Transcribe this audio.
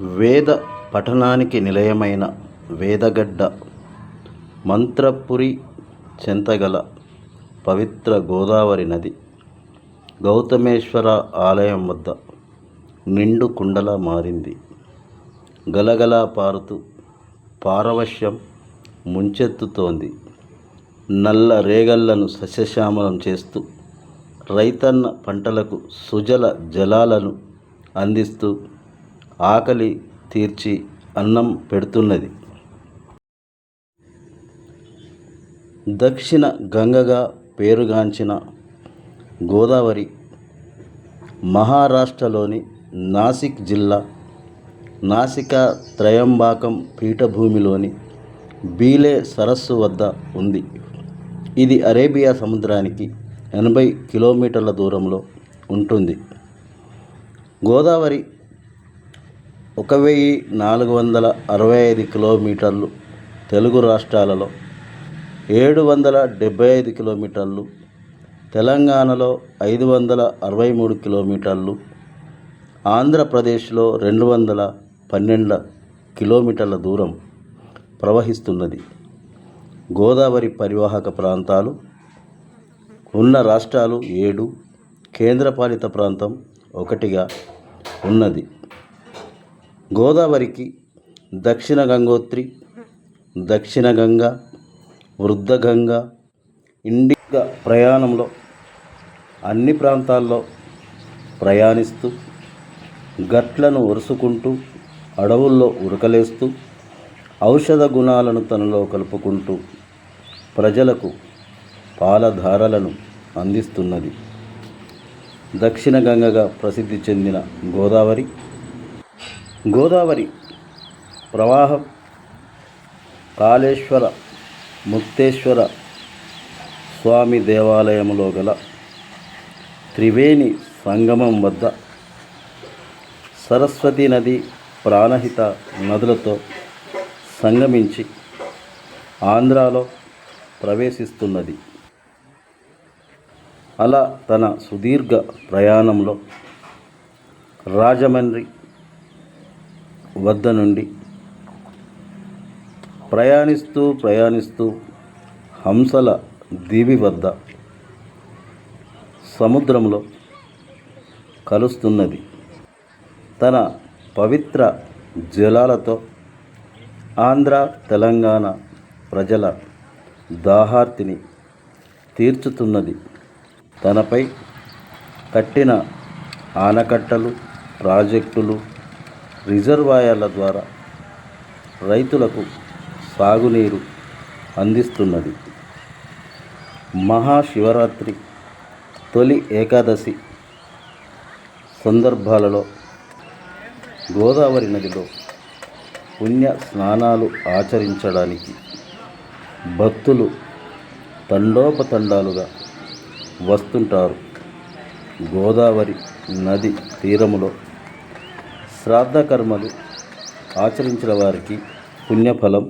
వేద పఠనానికి నిలయమైన వేదగడ్డ మంత్రపురి చెంతగల పవిత్ర గోదావరి నది గౌతమేశ్వర ఆలయం వద్ద నిండు కుండలా మారింది. గలగలా పారుతూ పారవశ్యం ముంచెత్తుతోంది. నల్ల రేగళ్ళను సస్యశ్యామలం చేస్తూ రైతన్న పంటలకు సుజల జలాలను అందిస్తూ ఆకలి తీర్చి అన్నం పెడుతున్నది. దక్షిణ గంగగా పేరుగాంచిన గోదావరి మహారాష్ట్రలోని నాసిక్ జిల్లా నాసికా త్రయంబాకం పీఠభూమిలోని బీలే సరస్సు వద్ద ఉంది. ఇది అరేబియా సముద్రానికి ఎనభై కిలోమీటర్ల దూరంలో ఉంటుంది. గోదావరి ఒక వెయ్యి నాలుగు వందల అరవై ఐదు కిలోమీటర్లు తెలుగు రాష్ట్రాలలో ఏడు వందల డెబ్బై ఐదు కిలోమీటర్లు తెలంగాణలో ఐదు వందల అరవై మూడు కిలోమీటర్లు ఆంధ్రప్రదేశ్లో రెండు వందల పన్నెండు కిలోమీటర్ల దూరం ప్రవహిస్తున్నది. గోదావరి పరివాహక ప్రాంతాలు ఉన్న రాష్ట్రాలు ఏడు కేంద్రపాలిత ప్రాంతం ఒకటిగా ఉన్నది. గోదావరికి దక్షిణ గంగోత్రి దక్షిణ గంగ వృద్ధ గంగ ఇండిగా ప్రయాణంలో అన్ని ప్రాంతాల్లో ప్రయాణిస్తూ గట్లను ఒరుసుకుంటూ అడవుల్లో ఉరకలేస్తూ ఔషధ గుణాలను తనలో కలుపుకుంటూ ప్రజలకు పాలధారలను అందిస్తున్నది. దక్షిణ గంగగా ప్రసిద్ధి చెందిన గోదావరి గోదావరి ప్రవాహం కాళేశ్వర ముక్తేశ్వర స్వామి దేవాలయంలో గల త్రివేణి సంగమం వద్ద సరస్వతి నది ప్రాణహిత నదులతో సంగమించి ఆంధ్రాలో ప్రవేశిస్తున్నది. అలా తన సుదీర్ఘ ప్రయాణంలో రాజమండ్రి వద్ద నుండి ప్రయాణిస్తూ ప్రయాణిస్తూ హంసల దీవి వద్ద సముద్రంలో కలుస్తున్నది. తన పవిత్ర జలాలతో ఆంధ్ర తెలంగాణ ప్రజల దాహార్తిని తీర్చుతున్నది. తనపై కట్టిన ఆనకట్టలు ప్రాజెక్టులు రిజర్వాయర్ల ద్వారా రైతులకు సాగునీరు అందిస్తున్నది. మహాశివరాత్రి తొలి ఏకాదశి సందర్భాలలో గోదావరి నదిలో పుణ్య స్నానాలు ఆచరించడానికి భక్తులు తండోపతండాలుగా వస్తుంటారు. గోదావరి నది తీరములో శ్రాద్ధ కర్మలు ఆచరించిన వారికి పుణ్యఫలం